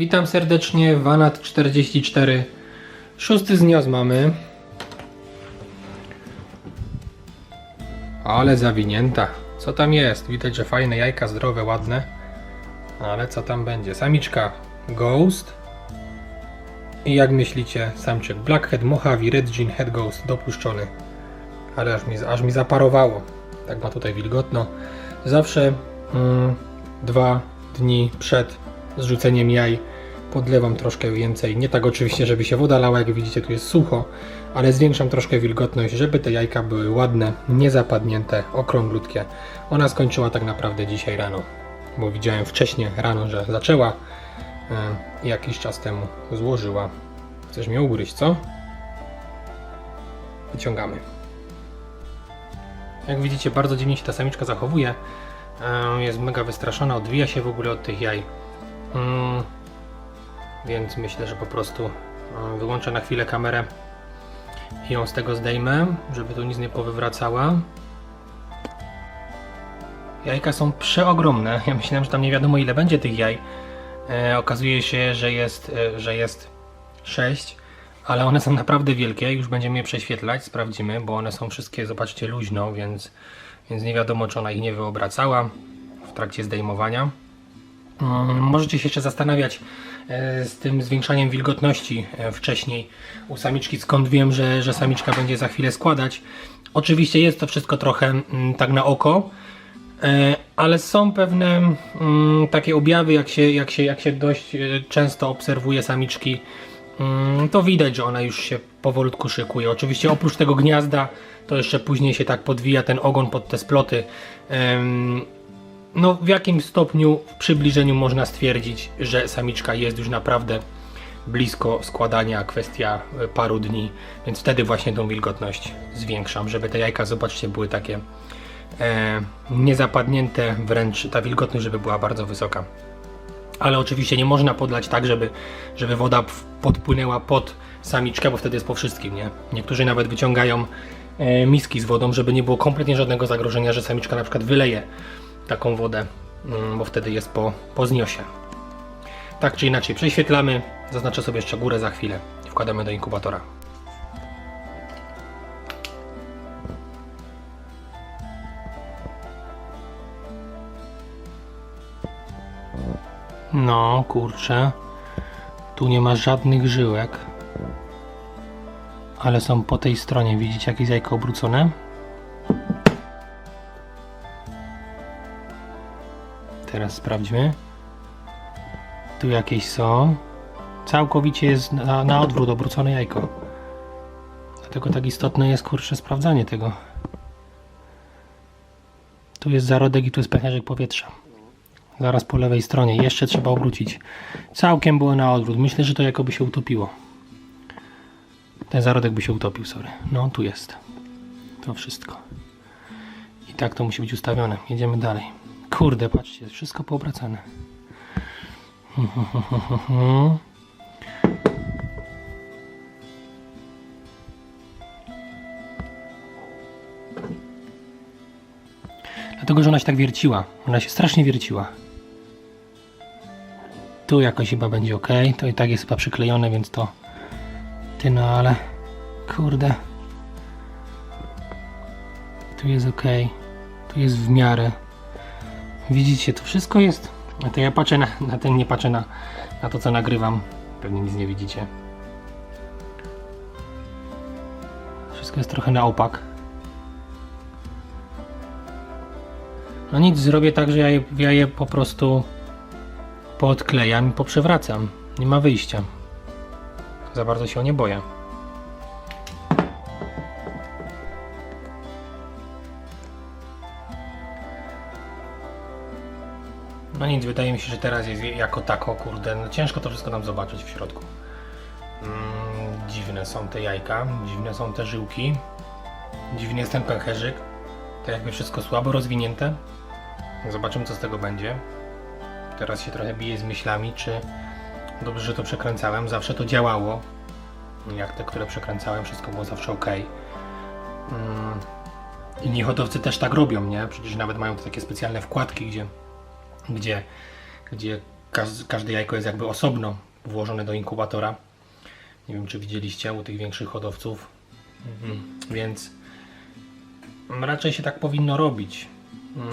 Witam serdecznie, Wanat44. Szósty znios mamy. Ale zawinięta. Co tam jest? Widać, że fajne jajka, zdrowe, ładne. Ale co tam będzie? Samiczka Ghost. I jak myślicie, samczyk Blackhead, Mojave, Red Jean, Head Ghost dopuszczony. Ale aż mi, aż mi zaparowało. Tak ma tutaj wilgotno. Zawsze mm, dwa dni przed zrzuceniem jaj podlewam troszkę więcej. Nie tak oczywiście, żeby się woda lała, jak widzicie tu jest sucho, ale zwiększam troszkę wilgotność, żeby te jajka były ładne, niezapadnięte, okrąglutkie. Ona skończyła tak naprawdę dzisiaj rano, bo widziałem wcześniej rano, że zaczęła e, i jakiś czas temu złożyła. Chcesz mnie ugryźć, co? Wyciągamy. Jak widzicie, bardzo dziwnie się ta samiczka zachowuje. E, Jest mega wystraszona, odwija się w ogóle od tych jaj. Mm, Więc myślę, że po prostu e, wyłączę na chwilę kamerę i ją z tego zdejmę, żeby tu nic nie powywracała. Jajka są przeogromne. Ja myślałem, że tam nie wiadomo ile będzie tych jaj. E, okazuje się, że jest, e, że jest 6, ale one są naprawdę wielkie. Już będziemy je prześwietlać, sprawdzimy, bo one są wszystkie, zobaczcie, luźno, więc, więc nie wiadomo, czy ona ich nie wyobracała w trakcie zdejmowania. Mm, Możecie się jeszcze zastanawiać e, z tym zwiększaniem wilgotności e, wcześniej u samiczki, skąd wiem, że, że samiczka będzie za chwilę składać. Oczywiście jest to wszystko trochę mm, tak na oko, e, ale są pewne mm, takie objawy, jak się, jak, się, jak się dość często obserwuje samiczki, to widać, że ona już się powolutku szykuje. Oczywiście oprócz tego gniazda, to jeszcze później się tak podwija ten ogon pod te sploty. No w jakim stopniu w przybliżeniu można stwierdzić, że samiczka jest już naprawdę blisko składania, kwestia e, paru dni, więc wtedy właśnie tą wilgotność zwiększam, żeby te jajka, zobaczcie, były takie e, niezapadnięte, wręcz ta wilgotność, żeby była bardzo wysoka. Ale oczywiście nie można podlać tak, żeby, żeby woda podpłynęła pod samiczkę, bo wtedy jest po wszystkim, nie? Niektórzy nawet wyciągają e, miski z wodą, żeby nie było kompletnie żadnego zagrożenia, że samiczka na przykład wyleje taką wodę, mm, bo wtedy jest po, po zniosie. Tak czy inaczej, prześwietlamy, zaznaczę sobie jeszcze górę za chwilę i wkładamy do inkubatora. No, kurczę. Tu nie ma żadnych żyłek. Ale są po tej stronie. Widzicie jakieś jajko obrócone? Teraz sprawdźmy. Tu jakieś są. Całkowicie jest na, na odwrót obrócone jajko. Dlatego tak istotne jest kurczę sprawdzanie tego. Tu jest zarodek i tu jest pęcherzyk powietrza. Zaraz po lewej stronie. Jeszcze trzeba obrócić. Całkiem było na odwrót. Myślę, że to jakoby się utopiło. Ten zarodek by się utopił, sorry. No, tu jest. To wszystko. I tak to musi być ustawione. Jedziemy dalej. Kurde, patrzcie, jest wszystko poobracane. Dlatego, że ona się tak wierciła. Ona się strasznie wierciła. Tu jakoś chyba będzie ok. To i tak jest chyba przyklejone, więc to. Ty no, ale. Kurde. Tu jest ok. Tu jest w miarę. Widzicie, to wszystko jest. A to ja patrzę na, na ten, nie patrzę na, na to, co nagrywam. Pewnie nic nie widzicie. Wszystko jest trochę na opak. No nic, zrobię tak, że ja je, ja je po prostu poodklejam i poprzewracam. Nie ma wyjścia. Za bardzo się o nie boję. No nic, wydaje mi się, że teraz jest jako tako, kurde, no ciężko to wszystko nam zobaczyć w środku. Mm, dziwne są te jajka, dziwne są te żyłki, dziwny jest ten pęcherzyk. To jakby wszystko słabo rozwinięte. Zobaczymy co z tego będzie. Teraz się trochę biję z myślami, czy dobrze, że to przekręcałem. Zawsze to działało. Jak te, które przekręcałem, wszystko było zawsze ok. Mm, Inni hodowcy też tak robią, nie? Przecież nawet mają takie specjalne wkładki, gdzie, gdzie, gdzie Każ, każde jajko jest jakby osobno włożone do inkubatora. Nie wiem, czy widzieliście u tych większych hodowców. Mhm. Więc raczej się tak powinno robić.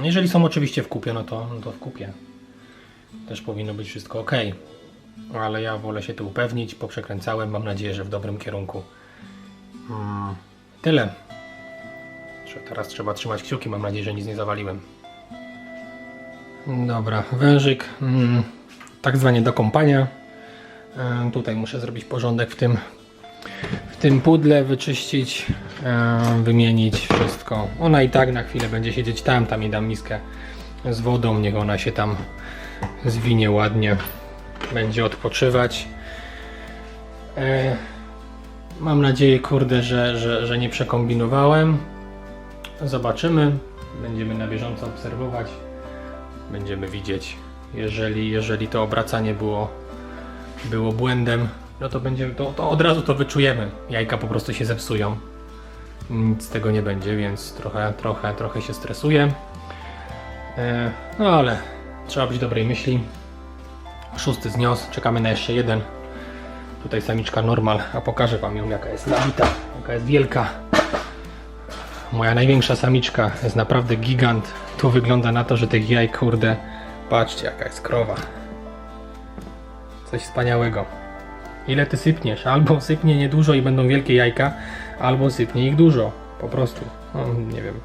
Jeżeli są oczywiście w kupie, no to, no to w kupie. Też powinno być wszystko ok. Ale ja wolę się tu upewnić, poprzekręcałem, mam nadzieję, że w dobrym kierunku. Mm, tyle. Teraz trzeba trzymać kciuki, mam nadzieję, że nic nie zawaliłem. Dobra, wężyk, mm, tak zwanie do kąpania. E, tutaj muszę zrobić porządek w tym, w tym pudle, wyczyścić, e, wymienić wszystko. Ona i tak na chwilę będzie siedzieć tam, tam jej dam miskę z wodą, niech ona się tam zwinie ładnie, będzie odpoczywać. E, mam nadzieję, kurde, że, że, że nie przekombinowałem. Zobaczymy, będziemy na bieżąco obserwować, będziemy widzieć, jeżeli, jeżeli to obracanie było, było błędem, no to będzie, to, to od razu to wyczujemy. Jajka po prostu się zepsują. Nic z tego nie będzie, więc trochę, trochę, trochę się stresuję. E, no ale trzeba być dobrej myśli. Szósty znios, czekamy na jeszcze jeden. Tutaj samiczka normal, a pokażę wam ją jaka jest nabita, jaka jest wielka. Moja największa samiczka jest naprawdę gigant. Tu wygląda na to, że tych jaj, kurde, patrzcie jaka jest krowa. Coś wspaniałego. Ile ty sypniesz? Albo sypnie niedużo i będą wielkie jajka, albo sypnie ich dużo. Po prostu. No, nie wiem.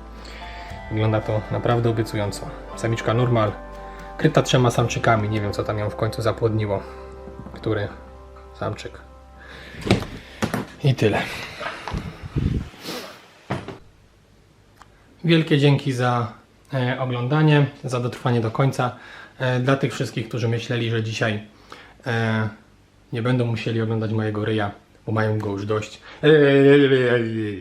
Wygląda to naprawdę obiecująco. Samiczka normal, kryta trzema samczykami. Nie wiem co tam ją w końcu zapłodniło. Który samczyk. I tyle. Wielkie dzięki za e, oglądanie, za dotrwanie do końca. E, dla tych wszystkich, którzy myśleli, że dzisiaj e, nie będą musieli oglądać mojego ryja, bo mają go już dość.